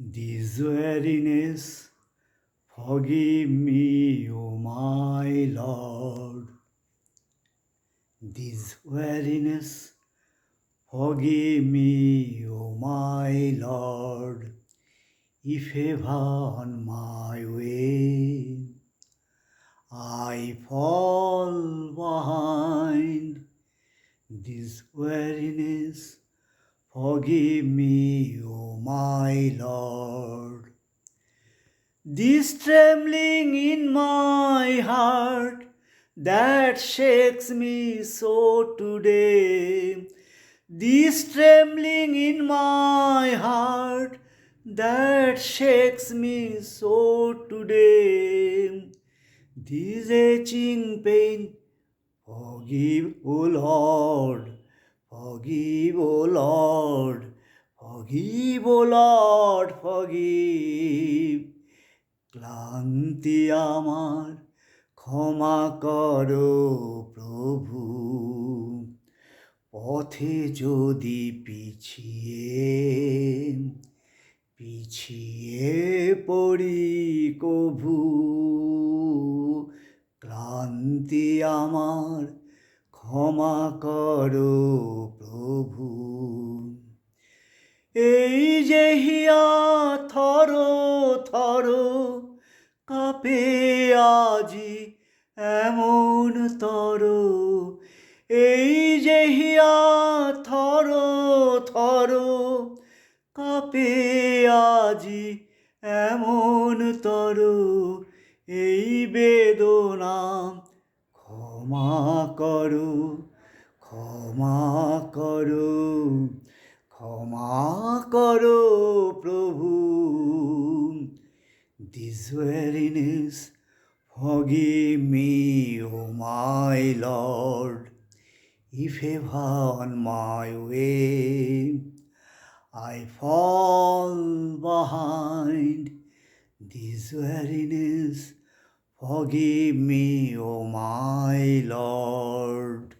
This weariness, forgive me, O my Lord. This weariness, forgive me, O my Lord, if ever on my way I fall behind. This weariness, forgive me, O my Lord. This trembling in my heart that shakes me so today. This trembling in my heart that shakes me so today. This aching pain, forgive, O Lord, forgive, O Lord, forgive, O Lord, forgive. ক্লান্তি আমার ক্ষমা করো প্রভু পথে যদি পিছিয়ে পিছিয়ে পড়ি কভু ক্লান্তি আমার ক্ষমা করো প্রভু। এই যে হিয়া থর থর কাপে আজি এমন তর। এই যে হিয়া থর থর কাপে আজি এমন তর। এই বেদনা ক্ষমা করো ক্ষমা করো ক্ষমা করো প্রভু। This weariness foggy me O my Lord if a on my way I fall behind this weariness forgive me o my lord